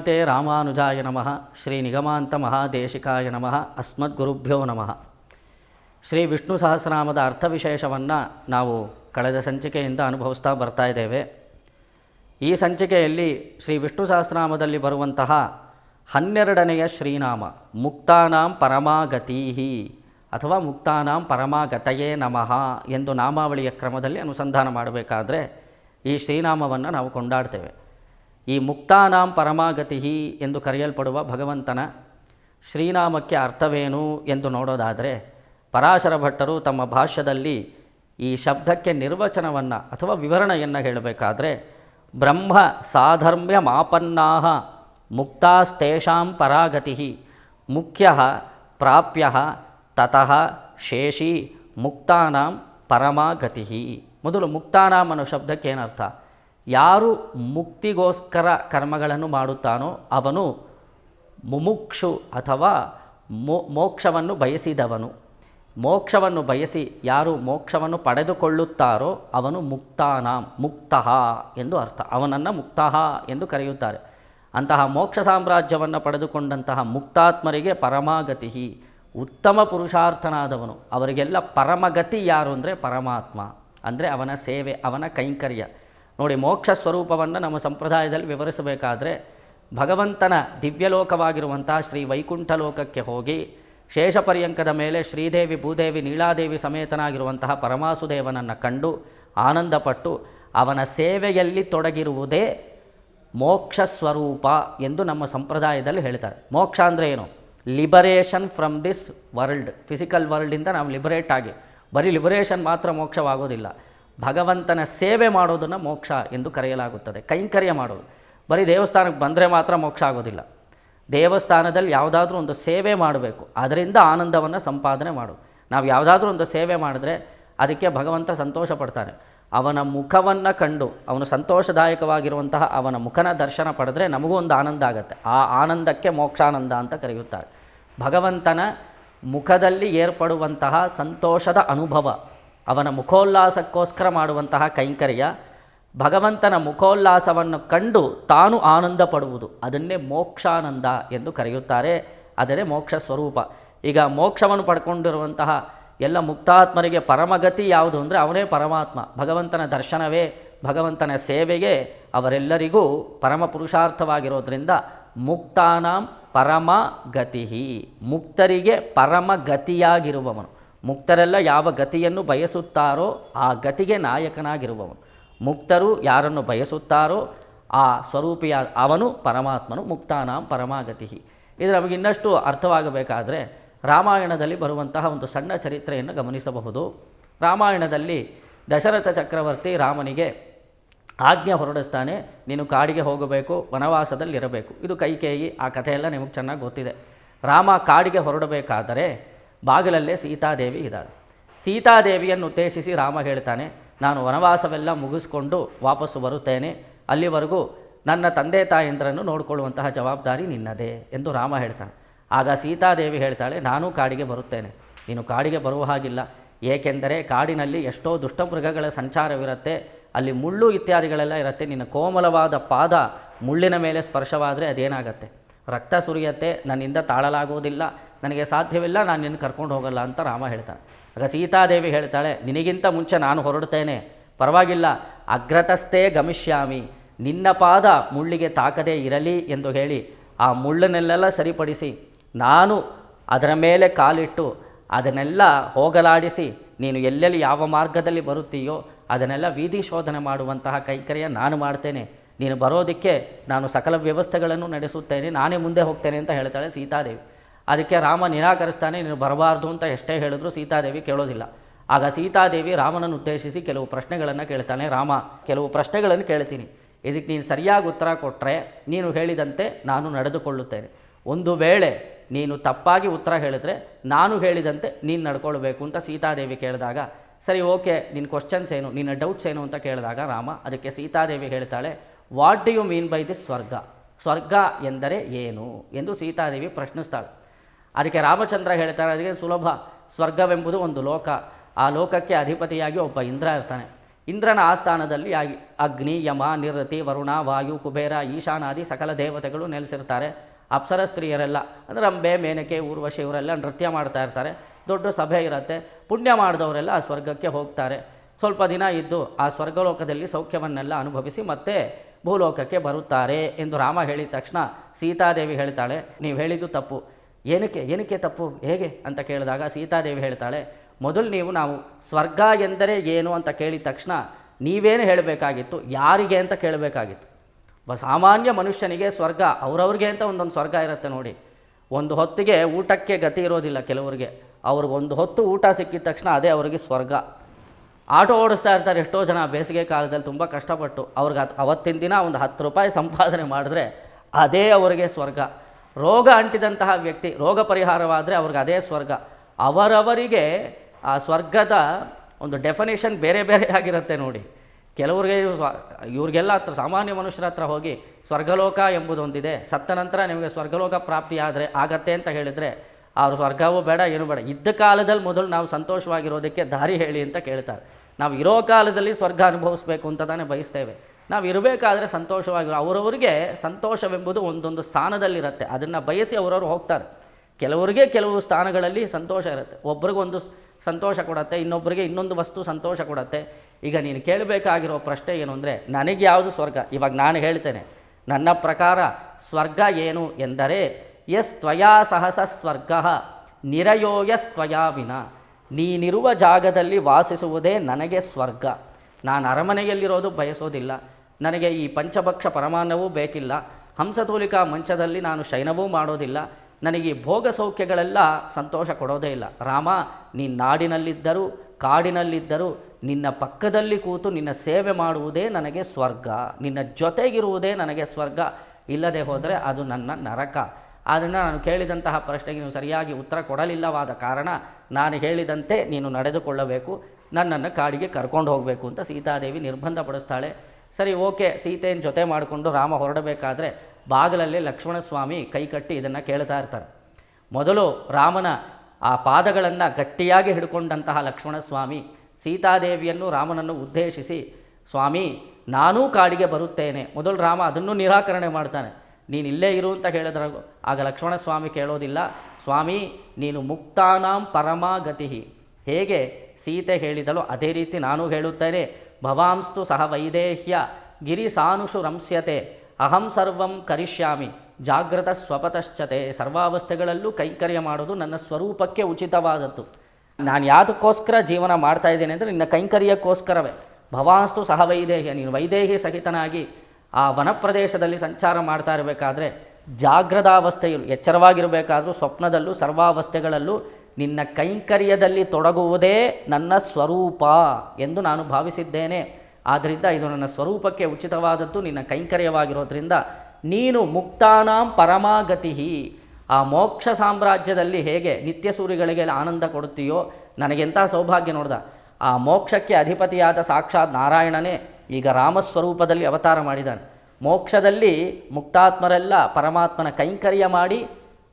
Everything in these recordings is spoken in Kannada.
ಶ್ರೀಮತೆ ರಾಮಾನುಜಾಯ ನಮಃ, ಶ್ರೀ ನಿಗಮಾಂತ ಮಹಾದೇಶಿಕಾಯ ನಮಃ ಅಸ್ಮದ್ಗುರುಭ್ಯೋ ನಮಃ. ಶ್ರೀ ವಿಷ್ಣು ಸಹಸ್ರನಾಮದ ಅರ್ಥವಿಶೇಷವನ್ನು ನಾವು ಕಳೆದ ಸಂಚಿಕೆಯಿಂದ ಅನುಭವಿಸ್ತಾ ಬರ್ತಾ ಇದ್ದೇವೆ. ಈ ಸಂಚಿಕೆಯಲ್ಲಿ ಶ್ರೀ ವಿಷ್ಣು ಸಹಸ್ರನಾಮದಲ್ಲಿ ಬರುವಂತಹ ಹನ್ನೆರಡನೆಯ ಶ್ರೀನಾಮ, ಮುಕ್ತಾನಾಂ ಪರಮಾಗತೀಹಿ ಅಥವಾ ಮುಕ್ತಾನಾಂ ಪರಮಾಗತಯೇ ನಮಃ ಎಂದು ನಾಮಾವಳಿಯ ಕ್ರಮದಲ್ಲಿ ಅನುಸಂಧಾನ ಮಾಡಬೇಕಾದ್ರೆ ಈ ಶ್ರೀನಾಮವನ್ನು ನಾವು ಕೊಂಡಾಡ್ತೇವೆ. ಈ ಮುಕ್ತಾನಾಂ ಪರಮಾಗತಿ ಎಂದು ಕರೆಯಲ್ಪಡುವ ಭಗವಂತನ ಶ್ರೀನಾಮಕ್ಕೆ ಅರ್ಥವೇನು ಎಂದು ನೋಡೋದಾದರೆ, ಪರಾಶರ ಭಟ್ಟರು ತಮ್ಮ ಭಾಷ್ಯದಲ್ಲಿ ಈ ಶಬ್ದಕ್ಕೆ ನಿರ್ವಚನವನ್ನು ಅಥವಾ ವಿವರಣೆಯನ್ನು ಹೇಳಬೇಕಾದ್ರೆ, ಬ್ರಹ್ಮ ಸಾಧರ್ಮ್ಯ ಮಾಪನ್ನಾಹ ಮುಕ್ತಾಸ್ತೇಷಾಂ ಪರಾಗತಿ ಮುಖ್ಯ ಪ್ರಾಪ್ಯ ತತಃ ಶೇಷಿ ಮುಕ್ತಾನಾಂ ಪರಮಾಗತಿ ಮೊದಲು ಮುಕ್ತಾನಾಂ ಅನ್ನೋ ಶಬ್ದಕ್ಕೆ ಏನರ್ಥ? ಯಾರು ಮುಕ್ತಿಗೋಸ್ಕರ ಕರ್ಮಗಳನ್ನು ಮಾಡುತ್ತಾನೋ ಅವನು ಮುಮುಕ್ಷು ಅಥವಾ ಮೋ, ಮೋಕ್ಷವನ್ನು ಬಯಸಿದವನು. ಮೋಕ್ಷವನ್ನು ಬಯಸಿ ಯಾರು ಮೋಕ್ಷವನ್ನು ಪಡೆದುಕೊಳ್ಳುತ್ತಾರೋ ಅವನು ಮುಕ್ತಾನ, ಮುಕ್ತಃ ಎಂದು ಅರ್ಥ. ಅವನನ್ನು ಮುಕ್ತಃ ಎಂದು ಕರೆಯುತ್ತಾರೆ. ಅಂತಹ ಮೋಕ್ಷ ಸಾಮ್ರಾಜ್ಯವನ್ನು ಪಡೆದುಕೊಂಡಂತಹ ಮುಕ್ತಾತ್ಮರಿಗೆ ಪರಮಾಗತಿ ಉತ್ತಮ ಪುರುಷಾರ್ಥನಾದವನು. ಅವರಿಗೆಲ್ಲ ಪರಮಗತಿ ಯಾರು ಅಂದರೆ ಪರಮಾತ್ಮ. ಅಂದರೆ ಅವನ ಸೇವೆ, ಅವನ ಕೈಂಕರ್ಯ. ನೋಡಿ, ಮೋಕ್ಷ ಸ್ವರೂಪವನ್ನು ನಮ್ಮ ಸಂಪ್ರದಾಯದಲ್ಲಿ ವಿವರಿಸಬೇಕಾದ್ರೆ, ಭಗವಂತನ ದಿವ್ಯಲೋಕವಾಗಿರುವಂತಹ ಶ್ರೀ ವೈಕುಂಠ ಲೋಕಕ್ಕೆ ಹೋಗಿ ಶೇಷಪರ್ಯಂಕದ ಮೇಲೆ ಶ್ರೀದೇವಿ, ಭೂದೇವಿ ನೀಳಾದೇವಿ ಸಮೇತನಾಗಿರುವಂತಹ ಪರಮಾಸುದೇವನನ್ನು ಕಂಡು ಆನಂದಪಟ್ಟು, ಅವನ ಸೇವೆಯಲ್ಲಿ ತೊಡಗಿರುವುದೇ ಮೋಕ್ಷ ಸ್ವರೂಪ ಎಂದು ನಮ್ಮ ಸಂಪ್ರದಾಯದಲ್ಲಿ ಹೇಳ್ತಾರೆ. ಮೋಕ್ಷ ಅಂದರೆ ಏನು? Liberation from this world physical ವರ್ಲ್ಡಿಂದ ನಾವು ಲಿಬರೇಟ್ ಆಗಿ. ಬರೀ ಲಿಬರೇಷನ್ ಮಾತ್ರ ಮೋಕ್ಷವಾಗೋದಿಲ್ಲ. ಭಗವಂತನ ಸೇವೆ ಮಾಡೋದನ್ನು ಮೋಕ್ಷ ಎಂದು ಕರೆಯಲಾಗುತ್ತದೆ, ಕೈಂಕರ್ಯ ಮಾಡೋದು. ಬರೀ ದೇವಸ್ಥಾನಕ್ಕೆ ಬಂದರೆ ಮಾತ್ರ ಮೋಕ್ಷ ಆಗೋದಿಲ್ಲ. ದೇವಸ್ಥಾನದಲ್ಲಿ ಯಾವುದಾದ್ರೂ ಒಂದು ಸೇವೆ ಮಾಡಬೇಕು, ಅದರಿಂದ ಆನಂದವನ್ನು ಸಂಪಾದನೆ ಮಾಡು. ನಾವು ಯಾವುದಾದ್ರೂ ಒಂದು ಸೇವೆ ಮಾಡಿದ್ರೆ ಅದಕ್ಕೆ ಭಗವಂತ ಸಂತೋಷ ಪಡ್ತಾನೆ. ಅವನ ಮುಖವನ್ನು ಕಂಡು, ಅವನು ಸಂತೋಷದಾಯಕವಾಗಿರುವಂತಹ ಅವನ ಮುಖನ ದರ್ಶನ ಪಡೆದ್ರೆ ನಮಗೂ ಒಂದು ಆನಂದ ಆಗುತ್ತೆ. ಆ ಆನಂದಕ್ಕೆ ಮೋಕ್ಷಾನಂದ ಅಂತ ಕರೆಯುತ್ತಾರೆ. ಭಗವಂತನ ಮುಖದಲ್ಲಿ ಏರ್ಪಡುವಂತಹ ಸಂತೋಷದ ಅನುಭವ ಅವನ ಮುಖೋಲ್ಲಾಸಕ್ಕೋಸ್ಕರ ಮಾಡುವಂತಹ ಕೈಂಕರ್ಯ, ಭಗವಂತನ ಮುಖೋಲ್ಲಾಸವನ್ನು ಕಂಡು ತಾನು ಆನಂದ ಪಡುವುದು ಅದನ್ನೇ ಮೋಕ್ಷಾನಂದ ಎಂದು ಕರೆಯುತ್ತಾರೆ. ಅದನ್ನೇ ಮೋಕ್ಷ ಸ್ವರೂಪ. ಈಗ ಮೋಕ್ಷವನ್ನು ಪಡ್ಕೊಂಡಿರುವಂತಹ ಎಲ್ಲ ಮುಕ್ತಾತ್ಮರಿಗೆ ಪರಮಗತಿ ಯಾವುದು ಅಂದರೆ ಅವನೇ ಪರಮಾತ್ಮ. ಭಗವಂತನ ದರ್ಶನವೇ, ಭಗವಂತನ ಸೇವೆಗೆ ಅವರೆಲ್ಲರಿಗೂ ಪರಮ ಪುರುಷಾರ್ಥವಾಗಿರೋದ್ರಿಂದ ಮುಕ್ತಾನಾಂ ಪರಮ ಗತಿ ಮುಕ್ತರಿಗೆ ಪರಮ ಗತಿಯಾಗಿರುವವನು. ಮುಕ್ತರೆಲ್ಲ ಯಾವ ಗತಿಯನ್ನು ಬಯಸುತ್ತಾರೋ ಆ ಗತಿಗೆ ನಾಯಕನಾಗಿರುವವನು. ಮುಕ್ತರು ಯಾರನ್ನು ಬಯಸುತ್ತಾರೋ ಆ ಸ್ವರೂಪಿಯ ಅವನು ಪರಮಾತ್ಮನು, ಮುಕ್ತಾನಾಂ ಪರಮಾಗತಿ ಇದು ನಮಗೆ ಇನ್ನಷ್ಟು ಅರ್ಥವಾಗಬೇಕಾದರೆ ರಾಮಾಯಣದಲ್ಲಿ ಬರುವಂತಹ ಒಂದು ಸಣ್ಣ ಚರಿತ್ರೆಯನ್ನು ಗಮನಿಸಬಹುದು. ರಾಮಾಯಣದಲ್ಲಿ ದಶರಥ ಚಕ್ರವರ್ತಿ ರಾಮನಿಗೆ ಆಜ್ಞೆ ಹೊರಡಿಸ್ತಾನೆ, ನೀನು ಕಾಡಿಗೆ ಹೋಗಬೇಕು, ವನವಾಸದಲ್ಲಿರಬೇಕು. ಇದು ಕೈಕೇಯಿ, ಆ ಕಥೆಯೆಲ್ಲ ನಿಮಗೆ ಚೆನ್ನಾಗಿ ಗೊತ್ತಿದೆ. ರಾಮ ಕಾಡಿಗೆ ಹೊರಡಬೇಕಾದರೆ ಬಾಗಿಲಲ್ಲೇ ಸೀತಾದೇವಿ ಇದ್ದಾಳೆ. ಸೀತಾದೇವಿಯನ್ನು ಉದ್ದೇಶಿಸಿ ರಾಮ ಹೇಳ್ತಾನೆ, ನಾನು ವನವಾಸವೆಲ್ಲ ಮುಗಿಸ್ಕೊಂಡು ವಾಪಸ್ಸು ಬರುತ್ತೇನೆ. ಅಲ್ಲಿವರೆಗೂ ನನ್ನ ತಂದೆ ತಾಯಂದ್ರನ್ನು ನೋಡಿಕೊಳ್ಳುವಂತಹ ಜವಾಬ್ದಾರಿ ನಿನ್ನದೇ ಎಂದು ರಾಮ ಹೇಳ್ತಾನೆ. ಆಗ ಸೀತಾದೇವಿ ಹೇಳ್ತಾಳೆ, ನಾನು ಕಾಡಿಗೆ ಬರುತ್ತೇನೆ. ನೀನು ಕಾಡಿಗೆ ಬರುವ ಹಾಗಿಲ್ಲ. ಏಕೆಂದರೆ ಕಾಡಿನಲ್ಲಿ ಎಷ್ಟೋ ದುಷ್ಟಮೃಗಗಳ ಸಂಚಾರವಿರುತ್ತೆ. ಅಲ್ಲಿ ಮುಳ್ಳು ಇತ್ಯಾದಿಗಳೆಲ್ಲ ಇರುತ್ತೆ. ನಿನ್ನ ಕೋಮಲವಾದ ಪಾದ ಮುಳ್ಳಿನ ಮೇಲೆ ಸ್ಪರ್ಶವಾದರೆ ಅದೇನಾಗತ್ತೆ? ರಕ್ತ ಸುರಿಯತ್ತೆ, ನನ್ನಿಂದ ತಾಳಲಾಗುವುದಿಲ್ಲ ನನಗೆ ಸಾಧ್ಯವಿಲ್ಲ, ನಾನು ನಿನ್ನ ಕರ್ಕೊಂಡು ಹೋಗಲ್ಲ ಅಂತ ರಾಮ ಹೇಳ್ತಾನೆ. ಆಗ ಸೀತಾದೇವಿ ಹೇಳ್ತಾಳೆ, ನಿನಗಿಂತ ಮುಂಚೆ ನಾನು ಹೊರಡ್ತೇನೆ. ಪರವಾಗಿಲ್ಲ, ಅಗ್ರತಸ್ಥೇ ಗಮಿಷ್ಯಾಮಿ, ನಿನ್ನ ಪಾದ ಮುಳ್ಳಿಗೆ ತಾಕದೇ ಇರಲಿ ಎಂದು ಹೇಳಿ ಆ ಮುಳ್ಳನ್ನೆಲ್ಲ ಸರಿಪಡಿಸಿ, ನಾನು ಅದರ ಮೇಲೆ ಕಾಲಿಟ್ಟು ಅದನ್ನೆಲ್ಲ ಹೋಗಲಾಡಿಸಿ, ನೀನು ಎಲ್ಲೆಲ್ಲಿ ಯಾವ ಮಾರ್ಗದಲ್ಲಿ ಬರುತ್ತೀಯೋ ಅದನ್ನೆಲ್ಲ ವೀಧಿ ಶೋಧನೆ ಮಾಡುವಂತಹ ಕೈಕರ್ಯ ನಾನು ಮಾಡ್ತೇನೆ. ನೀನು ಬರೋದಕ್ಕೆ ನಾನು ಸಕಲ ವ್ಯವಸ್ಥೆಗಳನ್ನು ನಡೆಸುತ್ತೇನೆ, ನಾನೇ ಮುಂದೆ ಹೋಗ್ತೇನೆ ಅಂತ ಹೇಳ್ತಾಳೆ ಸೀತಾದೇವಿ. ಅದಕ್ಕೆ ರಾಮ ನಿರಾಕರಿಸ್ತಾನೆ, ನೀನು ಬರಬಾರ್ದು ಅಂತ ಎಷ್ಟೇ ಹೇಳಿದ್ರು ಸೀತಾದೇವಿ ಕೇಳೋದಿಲ್ಲ. ಆಗ ಸೀತಾದೇವಿ ರಾಮನನ್ನು ಉದ್ದೇಶಿಸಿ ಕೆಲವು ಪ್ರಶ್ನೆಗಳನ್ನು ಕೇಳ್ತಾನೆ. ರಾಮ, ಕೆಲವು ಪ್ರಶ್ನೆಗಳನ್ನು ಕೇಳ್ತೀನಿ. ಇದಕ್ಕೆ ನೀನು ಸರಿಯಾಗಿ ಉತ್ತರ ಕೊಟ್ಟರೆ ನೀನು ಹೇಳಿದಂತೆ ನಾನು ನಡೆದುಕೊಳ್ಳುತ್ತೇನೆ. ಒಂದು ವೇಳೆ ನೀನು ತಪ್ಪಾಗಿ ಉತ್ತರ ಹೇಳಿದ್ರೆ ನಾನು ಹೇಳಿದಂತೆ ನೀನು ನಡ್ಕೊಳ್ಬೇಕು ಅಂತ ಸೀತಾದೇವಿ ಕೇಳಿದಾಗ, ಸರಿ ಓಕೆ, ನಿನ್ನ ಕ್ವಶನ್ಸ್ ಏನು, ನಿನ್ನ ಡೌಟ್ಸ್ ಏನು ಅಂತ ಕೇಳಿದಾಗ ರಾಮ ಅದಕ್ಕೆ ಸೀತಾದೇವಿ ಹೇಳ್ತಾಳೆ what do you mean by this swarga ಸ್ವರ್ಗ ಎಂದರೆ ಏನು ಎಂದು ಸೀತಾದೇವಿ ಪ್ರಶ್ನಿಸ್ತಾಳೆ. ಅದಕ್ಕೆ ರಾಮಚಂದ್ರ ಹೇಳ್ತಾರೆ ಅದಕ್ಕೆ ಸುಲಭ. ಸ್ವರ್ಗವೆಂಬುದು ಒಂದು ಲೋಕ. ಆ ಲೋಕಕ್ಕೆ ಅಧಿಪತಿಯಾಗಿ ಒಬ್ಬ ಇಂದ್ರ ಇರ್ತಾನೆ. ಇಂದ್ರನ ಆಸ್ಥಾನದಲ್ಲಿ ಅಗ್ನಿ, ಯಮ, ನಿರತಿ, ವರುಣ, ವಾಯು, ಕುಬೇರ, ಈಶಾನಾದಿ ಸಕಲ ದೇವತೆಗಳು ನೆಲೆಸಿರ್ತಾರೆ. ಅಪ್ಸರ ಸ್ತ್ರೀಯರೆಲ್ಲ, ಅಂದರೆ ಅಂಬೆ, ಮೇನಕೆ, ಊರ್ವಶಿ, ಇವರೆಲ್ಲ ನೃತ್ಯ ಮಾಡ್ತಾ ಇರ್ತಾರೆ. ದೊಡ್ಡ ಸಭೆ ಇರುತ್ತೆ. ಪುಣ್ಯ ಮಾಡಿದವರೆಲ್ಲ ಆ ಸ್ವರ್ಗಕ್ಕೆ ಹೋಗ್ತಾರೆ. ಸ್ವಲ್ಪ ದಿನ ಇದ್ದು ಆ ಸ್ವರ್ಗಲೋಕದಲ್ಲಿ ಸೌಖ್ಯವನ್ನೆಲ್ಲ ಅನುಭವಿಸಿ ಮತ್ತೆ ಭೂಲೋಕಕ್ಕೆ ಬರುತ್ತಾರೆ ಎಂದು ರಾಮ ಹೇಳಿದ ತಕ್ಷಣ ಸೀತಾದೇವಿ ಹೇಳ್ತಾಳೆ, ನೀವು ಹೇಳಿದ್ದು ತಪ್ಪು. ಏನಕ್ಕೆ ಏನಕ್ಕೆ ತಪ್ಪು? ಹೇಗೆ? ಅಂತ ಕೇಳಿದಾಗ ಸೀತಾದೇವಿ ಹೇಳ್ತಾಳೆ, ಮೊದಲು ನೀವು ನಾವು ಸ್ವರ್ಗ ಎಂದರೆ ಏನು? ಅಂತ ಕೇಳಿದ ತಕ್ಷಣ ನೀವೇನು ಹೇಳಬೇಕಾಗಿತ್ತು? ಯಾರಿಗೆ ಅಂತ ಕೇಳಬೇಕಾಗಿತ್ತು. ಸಾಮಾನ್ಯ ಮನುಷ್ಯನಿಗೆ ಸ್ವರ್ಗ ಅವ್ರವ್ರಿಗೆ ಅಂತ ಒಂದೊಂದು ಸ್ವರ್ಗ ಇರುತ್ತೆ ನೋಡಿ. ಒಂದು ಹೊತ್ತಿಗೆ ಊಟಕ್ಕೆ ಗತಿ ಇರೋದಿಲ್ಲ ಕೆಲವರಿಗೆ. ಅವ್ರಿಗೆ ಒಂದು ಹೊತ್ತು ಊಟ ಸಿಕ್ಕಿದ ತಕ್ಷಣ ಅದೇ ಅವರಿಗೆ ಸ್ವರ್ಗ. ಆಟೋ ಓಡಿಸ್ತಾ ಇರ್ತಾರೆ ಎಷ್ಟೋ ಜನ ಬೇಸಿಗೆ ಕಾಲದಲ್ಲಿ ತುಂಬ ಕಷ್ಟಪಟ್ಟು ಅವ್ರಿಗೆ ಅದು ಅವತ್ತಿನ ದಿನ ಒಂದು ಹತ್ತು ರೂಪಾಯಿ ಸಂಪಾದನೆ ಮಾಡಿದ್ರೆ ಅದೇ ಅವರಿಗೆ ಸ್ವರ್ಗ. ರೋಗ ಅಂಟಿದಂತಹ ವ್ಯಕ್ತಿ, ರೋಗ ಪರಿಹಾರವಾದರೆ ಅವ್ರಿಗೆ ಅದೇ ಸ್ವರ್ಗ. ಅವರವರಿಗೆ ಆ ಸ್ವರ್ಗದ ಒಂದು ಡೆಫಿನೇಷನ್ ಬೇರೆ ಬೇರೆ ಆಗಿರುತ್ತೆ ನೋಡಿ. ಕೆಲವ್ರಿಗೆ ಇವ್ರಿಗೆಲ್ಲ ಹತ್ರ, ಸಾಮಾನ್ಯ ಮನುಷ್ಯರ ಹತ್ರ ಹೋಗಿ ಸ್ವರ್ಗಲೋಕ ಎಂಬುದೊಂದಿದೆ. ಸತ್ತ ನಂತರ ನಿಮಗೆ ಸ್ವರ್ಗಲೋಕ ಪ್ರಾಪ್ತಿಯಾದರೆ ಆಗತ್ತೆ ಅಂತ ಹೇಳಿದರೆ ಅವ್ರ ಸ್ವರ್ಗವೂ ಬೇಡ, ಏನು ಬೇಡ. ಇದ್ದ ಕಾಲದಲ್ಲಿ ಮೊದಲು ನಾವು ಸಂತೋಷವಾಗಿರೋದಕ್ಕೆ ದಾರಿ ಹೇಳಿ ಅಂತ ಕೇಳ್ತಾರೆ. ನಾವು ಇರೋ ಕಾಲದಲ್ಲಿ ಸ್ವರ್ಗ ಅನುಭವಿಸ್ಬೇಕು ಅಂತ ತಾನೇ ಬಯಸ್ತೇವೆ. ನಾವು ಇರಬೇಕಾದ್ರೆ ಸಂತೋಷವಾಗಿ, ಅವರವರಿಗೆ ಸಂತೋಷವೆಂಬುದು ಒಂದೊಂದು ಸ್ಥಾನದಲ್ಲಿರುತ್ತೆ. ಅದನ್ನು ಬಯಸಿ ಅವರವರು ಹೋಗ್ತಾರೆ. ಕೆಲವರಿಗೆ ಕೆಲವು ಸ್ಥಾನಗಳಲ್ಲಿ ಸಂತೋಷ ಇರುತ್ತೆ. ಒಬ್ರಿಗೊಂದು ಸಂತೋಷ ಕೊಡುತ್ತೆ ಇನ್ನೊಬ್ಬರಿಗೆ ಇನ್ನೊಂದು ವಸ್ತು ಸಂತೋಷ ಕೊಡುತ್ತೆ. ಈಗ ನೀನು ಕೇಳಬೇಕಾಗಿರೋ ಪ್ರಶ್ನೆ ಏನು ಅಂದರೆ, ನನಗೆ ಯಾವುದು ಸ್ವರ್ಗ? ಇವಾಗ ನಾನು ಹೇಳ್ತೇನೆ, ನನ್ನ ಪ್ರಕಾರ ಸ್ವರ್ಗ ಏನು ಎಂದರೆ ಎಸ್ ತ್ವಯಾ ಸಹಸ ಸ್ವರ್ಗ ನಿರಯೋಯಸ್ತ್ವಯಾ ವಿನ. ನೀನಿರುವ ಜಾಗದಲ್ಲಿ ವಾಸಿಸುವುದೇ ನನಗೆ ಸ್ವರ್ಗ. ನಾನು ಅರಮನೆಯಲ್ಲಿರೋದು ಬಯಸೋದಿಲ್ಲ. ನನಗೆ ಈ ಪಂಚಭಕ್ಷ ಪರಮಾನವೂ ಬೇಕಿಲ್ಲ. ಹಂಸತೂಲಿಕಾ ಮಂಚದಲ್ಲಿ ನಾನು ಶಯನವೂ ಮಾಡೋದಿಲ್ಲ. ನನಗೆ ಭೋಗ ಸೌಖ್ಯಗಳೆಲ್ಲ ಸಂತೋಷ ಕೊಡೋದೇ ಇಲ್ಲ. ರಾಮ, ನೀನು ನಾಡಿನಲ್ಲಿದ್ದರೂ, ಕಾಡಿನಲ್ಲಿದ್ದರೂ, ನಿನ್ನ ಪಕ್ಕದಲ್ಲಿ ಕೂತು ನಿನ್ನ ಸೇವೆ ಮಾಡುವುದೇ ನನಗೆ ಸ್ವರ್ಗ. ನಿನ್ನ ಜೊತೆಗಿರುವುದೇ ನನಗೆ ಸ್ವರ್ಗ. ಇಲ್ಲದೆ ಹೋದರೆ ಅದು ನನ್ನ ನರಕ. ಆದ್ದರಿಂದ ನಾನು ಕೇಳಿದಂತಹ ಪ್ರಶ್ನೆಗೆ ನೀವು ಸರಿಯಾಗಿ ಉತ್ತರ ಕೊಡಲಿಲ್ಲವಾದ ಕಾರಣ ನಾನು ಹೇಳಿದಂತೆ ನೀನು ನಡೆದುಕೊಳ್ಳಬೇಕು, ನನ್ನನ್ನು ಕಾಡಿಗೆ ಕರ್ಕೊಂಡು ಹೋಗಬೇಕು ಅಂತ ಸೀತಾದೇವಿ ನಿರ್ಬಂಧ ಪಡಿಸ್ತಾಳೆ ಸರಿ, ಓಕೆ, ಸೀತೆಯನ್ನು ಜೊತೆ ಮಾಡಿಕೊಂಡು ರಾಮ ಹೊರಡಬೇಕಾದ್ರೆ ಬಾಗಿಲಲ್ಲಿ ಲಕ್ಷ್ಮಣಸ್ವಾಮಿ ಕೈ ಕಟ್ಟಿ ಇದನ್ನು ಕೇಳ್ತಾ ಇರ್ತಾರೆ. ಮೊದಲು ರಾಮನ ಆ ಪಾದಗಳನ್ನು ಗಟ್ಟಿಯಾಗಿ ಹಿಡ್ಕೊಂಡಂತಹ ಲಕ್ಷ್ಮಣಸ್ವಾಮಿ ಸೀತಾದೇವಿಯನ್ನು ರಾಮನನ್ನು ಉದ್ದೇಶಿಸಿ, ಸ್ವಾಮಿ, ನಾನೂ ಕಾಡಿಗೆ ಬರುತ್ತೇನೆ. ಮೊದಲು ರಾಮ ಅದನ್ನು ನಿರಾಕರಣೆ ಮಾಡ್ತಾನೆ. ನೀನು ಇಲ್ಲೇ ಇರು ಅಂತ ಹೇಳಿದ್ರ ಆಗ ಲಕ್ಷ್ಮಣ ಸ್ವಾಮಿ ಕೇಳೋದಿಲ್ಲ, ಸ್ವಾಮಿ, ನೀನು ಮುಕ್ತಾನಾಂ ಪರಮಾಗತಿ. ಹೇಗೆ? ಸೀತೆ ಹೇಳಿದಳು, ಅದೇ ರೀತಿ ನಾನು ಹೇಳುತ್ತೇನೆ. ಭವಾಂಸ್ತು ಸಹ ವೈದೇಹ್ಯ, ಗಿರಿ ಸಾನುಷು ರಂಸ್ಯತೆ, ಅಹಂ ಸರ್ವಂ ಕರಿಷ್ಯಾಮಿ ಜಾಗೃತ ಸ್ವಪತಶ್ಚತೆ, ಸರ್ವಾವಸ್ಥೆಗಳಲ್ಲೂ ಕೈಂಕರ್ಯ ಮಾಡೋದು ನನ್ನ ಸ್ವರೂಪಕ್ಕೆ ಉಚಿತವಾದದ್ದು. ನಾನು ಯಾವುದಕ್ಕೋಸ್ಕರ ಜೀವನ ಮಾಡ್ತಾ ಇದ್ದೇನೆ ಅಂದರೆ ನಿನ್ನ ಕೈಂಕರ್ಯಕ್ಕೋಸ್ಕರವೇ. ಭವಾಂಸ್ತು ಸಹ ವೈದೇಹ್ಯ, ನೀನು ವೈದೇಹಿ ಸಹಿತನಾಗಿ ಆ ವನಪ್ರದೇಶದಲ್ಲಿ ಸಂಚಾರ ಮಾಡ್ತಾ ಇರಬೇಕಾದ್ರೆ ಜಾಗ್ರತಾವಸ್ಥೆಯು ಎಚ್ಚರವಾಗಿರಬೇಕಾದ್ರೂ ಸ್ವಪ್ನದಲ್ಲೂ ಸರ್ವಾವಸ್ಥೆಗಳಲ್ಲೂ ನಿನ್ನ ಕೈಂಕರ್ಯದಲ್ಲಿ ತೊಡಗುವುದೇ ನನ್ನ ಸ್ವರೂಪ ಎಂದು ನಾನು ಭಾವಿಸಿದ್ದೇನೆ. ಆದ್ದರಿಂದ ಇದು ನನ್ನ ಸ್ವರೂಪಕ್ಕೆ ಉಚಿತವಾದದ್ದು ನಿನ್ನ ಕೈಂಕರ್ಯವಾಗಿರೋದ್ರಿಂದ ನೀನು ಮುಕ್ತಾನಾಂ ಪರಮಾಗತಿ ಆ ಮೋಕ್ಷ ಸಾಮ್ರಾಜ್ಯದಲ್ಲಿ ಹೇಗೆ ನಿತ್ಯ ಸೂರಿಗಳಿಗೆ ಆನಂದ ಕೊಡುತ್ತೀಯೋ ನನಗೆಂಥ ಸೌಭಾಗ್ಯ ನೋಡ್ದ. ಆ ಮೋಕ್ಷಕ್ಕೆ ಅಧಿಪತಿಯಾದ ಸಾಕ್ಷಾತ್ ನಾರಾಯಣನೇ ಈಗ ರಾಮಸ್ವರೂಪದಲ್ಲಿ ಅವತಾರ ಮಾಡಿದ್ದಾನೆ. ಮೋಕ್ಷದಲ್ಲಿ ಮುಕ್ತಾತ್ಮರೆಲ್ಲ ಪರಮಾತ್ಮನ ಕೈಂಕರ್ಯ ಮಾಡಿ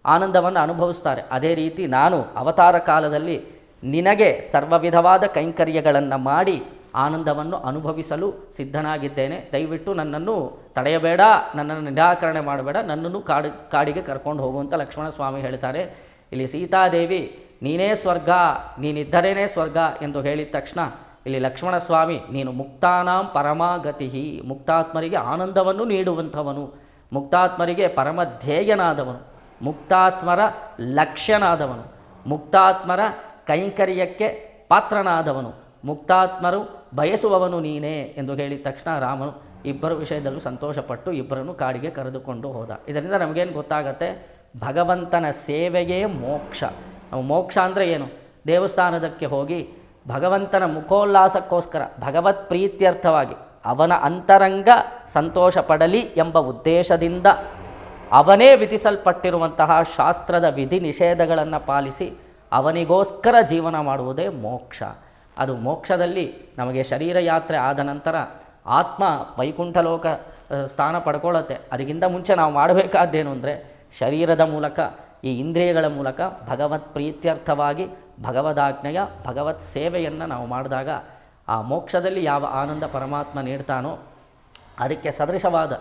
ಆನಂದವನ್ನು ಅನುಭವಿಸ್ತಾರೆ. ಅದೇ ರೀತಿ ನಾನು ಅವತಾರ ಕಾಲದಲ್ಲಿ ನಿನಗೆ ಸರ್ವ ವಿಧವಾದ ಕೈಂಕರ್ಯಗಳನ್ನು ಮಾಡಿ ಆನಂದವನ್ನು ಅನುಭವಿಸಲು ಸಿದ್ಧನಾಗಿದ್ದೇನೆ. ದಯವಿಟ್ಟು ನನ್ನನ್ನು ತಡೆಯಬೇಡ, ನನ್ನನ್ನು ನಿರಾಕರಣೆ ಮಾಡಬೇಡ, ನನ್ನನ್ನು ಕಾಡು, ಕಾಡಿಗೆ ಕರ್ಕೊಂಡು ಹೋಗುವಂತ ಲಕ್ಷ್ಮಣ ಸ್ವಾಮಿ ಹೇಳ್ತಾರೆ. ಇಲ್ಲಿ ಸೀತಾದೇವಿ, ನೀನೇ ಸ್ವರ್ಗ, ನೀನಿದ್ದರೇನೇ ಸ್ವರ್ಗ ಎಂದು ಹೇಳಿದ ತಕ್ಷಣ ಇಲ್ಲಿ ಲಕ್ಷ್ಮಣ ಸ್ವಾಮಿ ನೀನು ಮುಕ್ತಾನಾಂ ಪರಮಾಗತಿ ಮುಕ್ತಾತ್ಮರಿಗೆ ಆನಂದವನ್ನು ನೀಡುವಂಥವನು, ಮುಕ್ತಾತ್ಮರಿಗೆ ಪರಮ ಧ್ಯೇಯನಾದವನು ಮುಕ್ತಾತ್ಮರ ಲಕ್ಷ್ಯನಾದವನು, ಮುಕ್ತಾತ್ಮರ ಕೈಂಕರ್ಯಕ್ಕೆ ಪಾತ್ರನಾದವನು, ಮುಕ್ತಾತ್ಮರು ಬಯಸುವವನು ನೀನೇ ಎಂದು ಹೇಳಿದ ತಕ್ಷಣ ರಾಮನು ಇಬ್ಬರ ವಿಷಯದಲ್ಲೂ ಸಂತೋಷಪಟ್ಟು ಇಬ್ಬರನ್ನು ಕಾಡಿಗೆ ಕರೆದುಕೊಂಡು ಹೋದ. ಇದರಿಂದ ನಮಗೇನು ಗೊತ್ತಾಗತ್ತೆ? ಭಗವಂತನ ಸೇವೆಯೇ ಮೋಕ್ಷ. ಮೋಕ್ಷ ಅಂದರೆ ಏನು? ದೇವಸ್ಥಾನದಕ್ಕೆ ಹೋಗಿ ಭಗವಂತನ ಮುಖೋಲ್ಲಾಸಕ್ಕೋಸ್ಕರ, ಭಗವತ್ ಪ್ರೀತ್ಯರ್ಥವಾಗಿ ಅವನ ಅಂತರಂಗ ಸಂತೋಷ ಪಡಲಿ ಎಂಬ ಉದ್ದೇಶದಿಂದ ಅವನೇ ವಿಧಿಸಲ್ಪಟ್ಟಿರುವಂತಹ ಶಾಸ್ತ್ರದ ವಿಧಿ ನಿಷೇಧಗಳನ್ನು ಪಾಲಿಸಿ ಅವನಿಗೋಸ್ಕರ ಜೀವನ ಮಾಡುವುದೇ ಮೋಕ್ಷ. ಅದು ಮೋಕ್ಷದಲ್ಲಿ ನಮಗೆ ಶರೀರ ಯಾತ್ರೆ ಆದ ನಂತರ ಆತ್ಮ ವೈಕುಂಠಲೋಕ ಸ್ಥಾನ ಪಡ್ಕೊಳ್ಳುತ್ತೆ. ಅದಕ್ಕಿಂತ ಮುಂಚೆ ನಾವು ಮಾಡಬೇಕಾದ್ದೇನು ಅಂದರೆ ಶರೀರದ ಮೂಲಕ, ಈ ಇಂದ್ರಿಯಗಳ ಮೂಲಕ ಭಗವತ್ ಪ್ರೀತ್ಯರ್ಥವಾಗಿ ಭಗವದಾಜ್ಞೆಯ ಭಗವತ್ ಸೇವೆಯನ್ನು ನಾವು ಮಾಡಿದಾಗ ಆ ಮೋಕ್ಷದಲ್ಲಿ ಯಾವ ಆನಂದ ಪರಮಾತ್ಮ ನೀಡ್ತಾನೋ ಅದಕ್ಕೆ ಸದೃಶವಾದ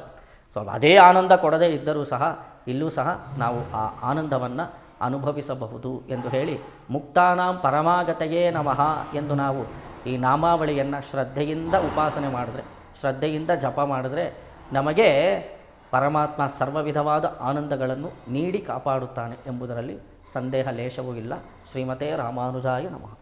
ಸೊ ಅದೇ ಆನಂದ ಕೊಡದೇ ಇದ್ದರೂ ಸಹ, ಇಲ್ಲೂ ಸಹ ನಾವು ಆ ಆನಂದವನ್ನು ಅನುಭವಿಸಬಹುದು ಎಂದು ಹೇಳಿ ಮುಕ್ತಾನಾಂ ಪರಮಾಗತೆಯೇ ನಮಃ ಎಂದು ನಾವು ಈ ನಾಮಾವಳಿಯನ್ನು ಶ್ರದ್ಧೆಯಿಂದ ಉಪಾಸನೆ ಮಾಡಿದ್ರೆ, ಶ್ರದ್ಧೆಯಿಂದ ಜಪ ಮಾಡಿದ್ರೆ ನಮಗೆ ಪರಮಾತ್ಮ ಸರ್ವವಿಧವಾದ ಆನಂದಗಳನ್ನು ನೀಡಿ ಕಾಪಾಡುತ್ತಾನೆ ಎಂಬುದರಲ್ಲಿ ಸಂದೇಹ ಲೇಷವೂ ಇಲ್ಲ. ಶ್ರೀಮತೇ ರಾಮಾನುಜಾಯ ನಮಃ.